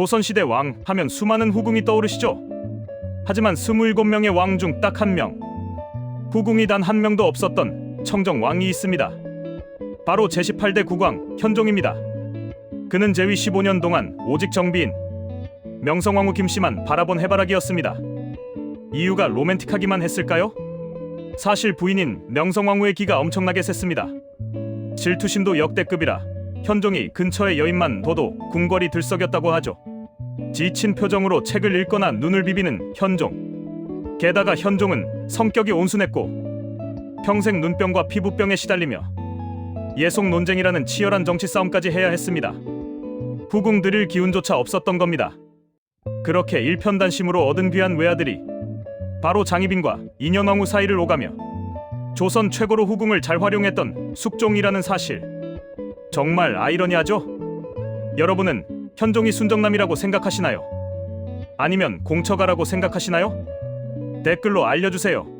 조선시대 왕 하면 수많은 후궁이 떠오르시죠? 하지만 27명의 왕 중 딱 한 명. 후궁이 단 한 명도 없었던 청정 왕이 있습니다. 바로 제18대 국왕 현종입니다. 그는 재위 15년 동안 오직 정비인 명성황후 김씨만 바라본 해바라기였습니다. 이유가 로맨틱하기만 했을까요? 사실 부인인 명성황후의 기가 엄청나게 셌습니다. 질투심도 역대급이라 현종이 근처의 여인만 둬도 궁궐이 들썩였다고 하죠. 지친 표정으로 책을 읽거나 눈을 비비는 현종. 게다가 현종은 성격이 온순했고 평생 눈병과 피부병에 시달리며 예속 논쟁이라는 치열한 정치 싸움까지 해야 했습니다. 후궁 들일 기운조차 없었던 겁니다. 그렇게 일편단심으로 얻은 귀한 외아들이 바로 장희빈과 인현왕후 사이를 오가며 조선 최고로 후궁을 잘 활용했던 숙종이라는 사실. 정말 아이러니하죠? 여러분은 현종이 순정남이라고 생각하시나요? 아니면 공처가라고 생각하시나요? 댓글로 알려주세요.